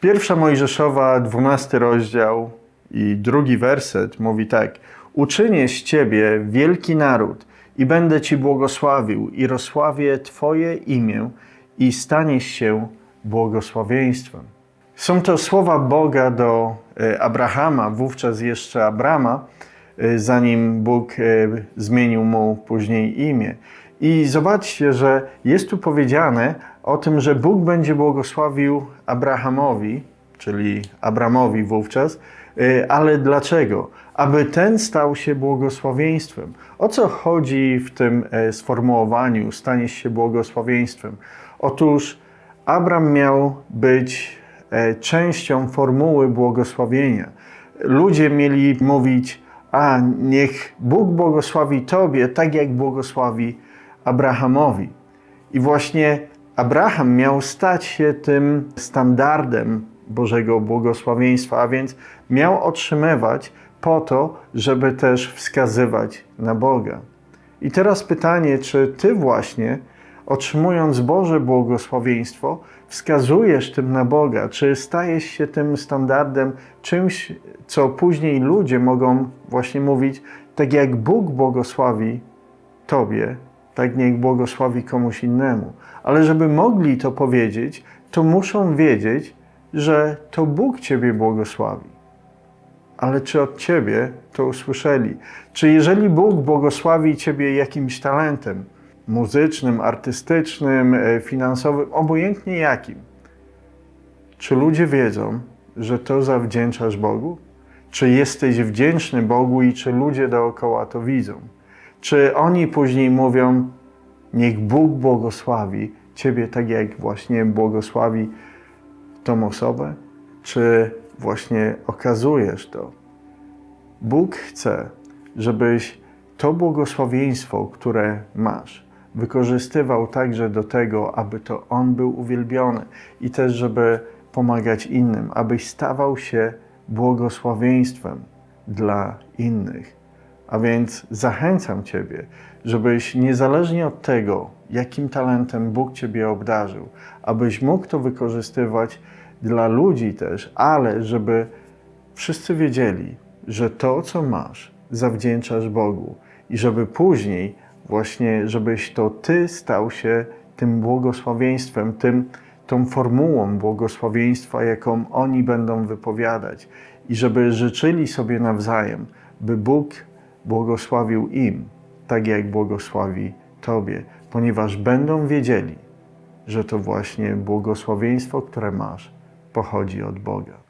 Pierwsza Mojżeszowa, 12 rozdział i drugi werset mówi tak: Uczynię z ciebie wielki naród i będę ci błogosławił i rozsławię twoje imię i staniesz się błogosławieństwem. Są to słowa Boga do e, Abrahama, wówczas jeszcze Abrama, e, zanim Bóg e, zmienił mu później imię. I zobaczcie, że jest tu powiedziane o tym, że Bóg będzie błogosławił Abrahamowi, czyli Abramowi wówczas, e, ale dlaczego? Aby ten stał się błogosławieństwem. O co chodzi w tym e, sformułowaniu stanie się błogosławieństwem? Otóż Abram miał być e, częścią formuły błogosławienia. Ludzie mieli mówić, a niech Bóg błogosławi Tobie, tak jak błogosławi Abrahamowi. I właśnie Abraham miał stać się tym standardem Bożego błogosławieństwa, a więc miał otrzymywać po to, żeby też wskazywać na Boga. I teraz pytanie, czy Ty właśnie, otrzymując Boże błogosławieństwo, wskazujesz tym na Boga? Czy stajesz się tym standardem, czymś, co później ludzie mogą właśnie mówić, tak jak Bóg błogosławi Tobie, tak niech błogosławi komuś innemu. Ale żeby mogli to powiedzieć, to muszą wiedzieć, że to Bóg Ciebie błogosławi. Ale czy od Ciebie to usłyszeli? Czy jeżeli Bóg błogosławi Ciebie jakimś talentem muzycznym, artystycznym, e, finansowym, obojętnie jakim, czy ludzie wiedzą, że to zawdzięczasz Bogu? Czy jesteś wdzięczny Bogu i czy ludzie dookoła to widzą? Czy oni później mówią, niech Bóg błogosławi Ciebie tak, jak właśnie błogosławi tą osobę? Czy właśnie okazujesz to? Bóg chce, żebyś to błogosławieństwo, które masz, wykorzystywał także do tego, aby to On był uwielbiony i też, żeby pomagać innym, abyś stawał się błogosławieństwem dla innych. A więc zachęcam Ciebie, żebyś niezależnie od tego, jakim talentem Bóg Ciebie obdarzył, abyś mógł to wykorzystywać dla ludzi też, ale żeby wszyscy wiedzieli, że to, co masz, zawdzięczasz Bogu i żeby później właśnie, żebyś to Ty stał się tym błogosławieństwem, tym, tą formułą błogosławieństwa, jaką oni będą wypowiadać. I żeby życzyli sobie nawzajem, by Bóg błogosławił im, tak jak błogosławi Tobie, ponieważ będą wiedzieli, że to właśnie błogosławieństwo, które masz, pochodzi od Boga.